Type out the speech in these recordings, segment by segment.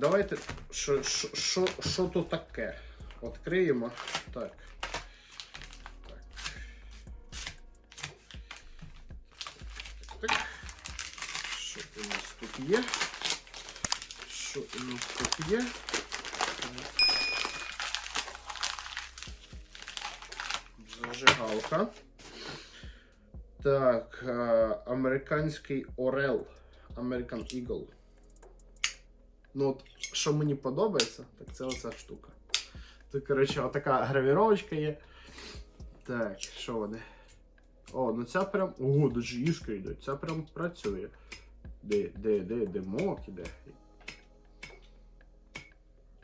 Давайте, що, що, що, тут таке? Відкриємо. Так. Так. Так. Що у нас тут є? Що у нас тут є? Зажигалка. Так, е, американський Орел. American Eagle. Ну, от, що мені подобається, так це оця штука. Тут, коротше, отака гравіровочка є. Так, що вони? О, ну ця прям. Ого, даже іскри йдуть. Ця прям працює. Де, де, де, де мок іде.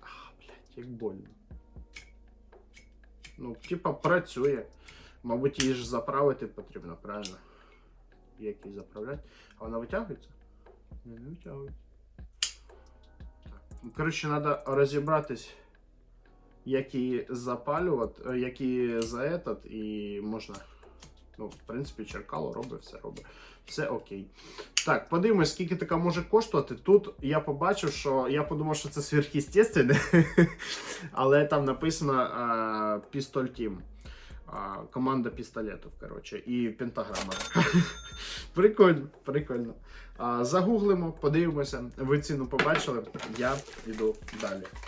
А, блядь, як больно. Ну, типа, працює. Мабуть, її ж заправити потрібно, правильно? Як її заправляти? А вона витягується? Ні, не витягується. Коротше, треба розібратись, як її запалювати, е, за этот, і можна. Ну, в принципі, черкало робить, все робить. Все окей. Так, подивимось, скільки така може коштувати. Тут я побачив, що я подумав, що це сверхъестественне, але там написано Pistol Team. Команда пістолетів, коротше, і пентаграма. прикольно, прикольно. А, загуглимо, подивимося. Ви ціну побачили. Я йду далі.